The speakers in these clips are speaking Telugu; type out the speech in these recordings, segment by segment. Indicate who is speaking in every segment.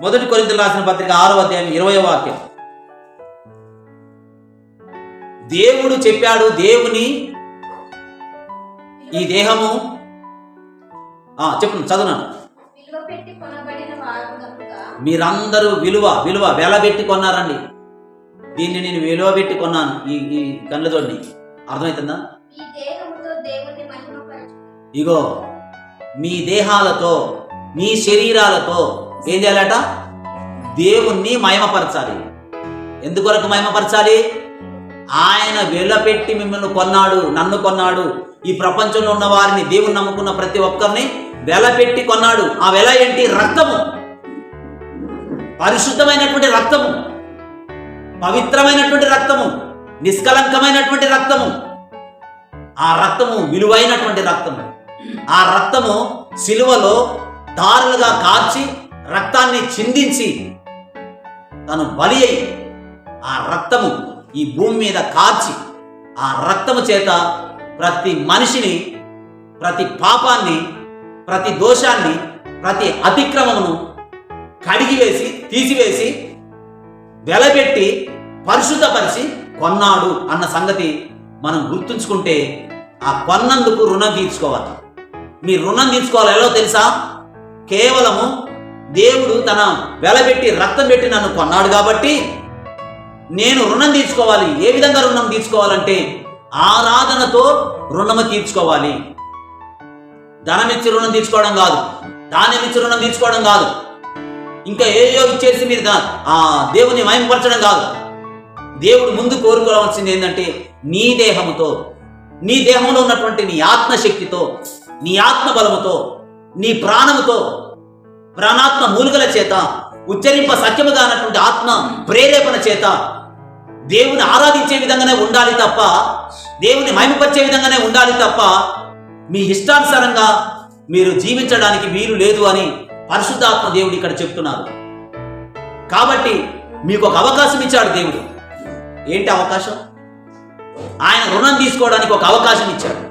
Speaker 1: మొదటి కొరింథీయులకు రాసిన పత్రిక ఆరో అధ్యాయం ఇరవై వాక్యం. దేవుడు చెప్పాడు దేవుని ఈ దేహము. ఆ, చెప్పండి చదువునాను. మీరందరూ విలువ విలువ వెలబెట్టి కొన్నారండి. దీన్ని నేను విలువ పెట్టి కొన్నాను ఈ ఈ కళ్ళతోడిని అర్థమవుతుందా ఇగో మీ దేహాలతో మీ శరీరాలతో ఏం చేయాలట? దేవుణ్ణి మహిమపరచాలి. ఎందుకొరకు మహిమపరచాలి? ఆయన వెలపెట్టి మిమ్మల్ని కొన్నాడు నన్ను కొన్నాడు. ఈ ప్రపంచంలో ఉన్న వారిని దేవుని నమ్ముకున్న ప్రతి ఒక్కరిని వెలపెట్టి కొన్నాడు. ఆ వెల ఏంటి? రక్తము. పరిశుద్ధమైనటువంటి రక్తము. పవిత్రమైనటువంటి రక్తము. నిష్కలంకమైనటువంటి రక్తము. ఆ రక్తము విలువైనటువంటి రక్తము. ఆ రక్తము సిలువలో దారులుగా కార్చి రక్తాన్ని చిందించి తను బలి అయి ఆ రక్తము ఈ భూమి మీద కార్చి ఆ రక్తము చేత ప్రతి మనిషిని ప్రతి పాపాన్ని ప్రతి దోషాన్ని ప్రతి అతిక్రమమును కడిగివేసి తీసివేసి వెలబెట్టి పరిశుద్ధపరిచి కొన్నాడు అన్న సంగతి మనం గుర్తుంచుకుంటే ఆ కొన్నందుకు రుణం తీర్చుకోవాలి. మీ రుణం తీర్చుకోవాలి ఎలా తెలుసా? కేవలము దేవుడు తన వెలబెట్టి రక్తం పెట్టి నన్ను కొన్నాడు కాబట్టి నేను రుణం తీర్చుకోవాలి. ఏ విధంగా రుణం తీర్చుకోవాలంటే ఆరాధనతో రుణము తీర్చుకోవాలి. ధనమిచ్చి రుణం తీర్చుకోవడం కాదు. ధాన్యం ఇచ్చి రుణం తీర్చుకోవడం కాదు. ఇంకా ఏయో ఇచ్చేసి మీరు ఆ దేవుని మయంపరచడం కాదు. దేవుడు ముందు కోరుకోవాల్సింది ఏంటంటే నీ దేహముతో నీ దేహంలో ఉన్నటువంటి నీ ఆత్మశక్తితో నీ ఆత్మ బలముతో నీ ప్రాణముతో ప్రాణాత్మ మూలుగల చేత ఉచ్చరింప సత్యముగా అన్నటువంటి ఆత్మ ప్రేరేపణ చేత దేవుని ఆరాధించే విధంగానే ఉండాలి తప్ప దేవుని మహిమపరిచే విధంగానే ఉండాలి తప్ప మీ ఇష్టానుసారంగా మీరు జీవించడానికి వీలు లేదు అని పరిశుద్ధాత్మ దేవుడు ఇక్కడ చెప్తున్నారు. కాబట్టి మీకు ఒక అవకాశం ఇచ్చాడు దేవుడు. ఏంటి అవకాశం? ఆయన రుణం తీసుకోవడానికి ఒక అవకాశం ఇచ్చాడు.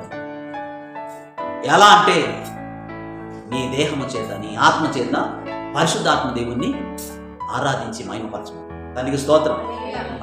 Speaker 1: ఎలా అంటే నీ దేహము చేత నీ ఆత్మ చేత పరిశుద్ధాత్మ దేవుణ్ణి ఆరాధించి మహిమపరచము. దానికి స్తోత్రం.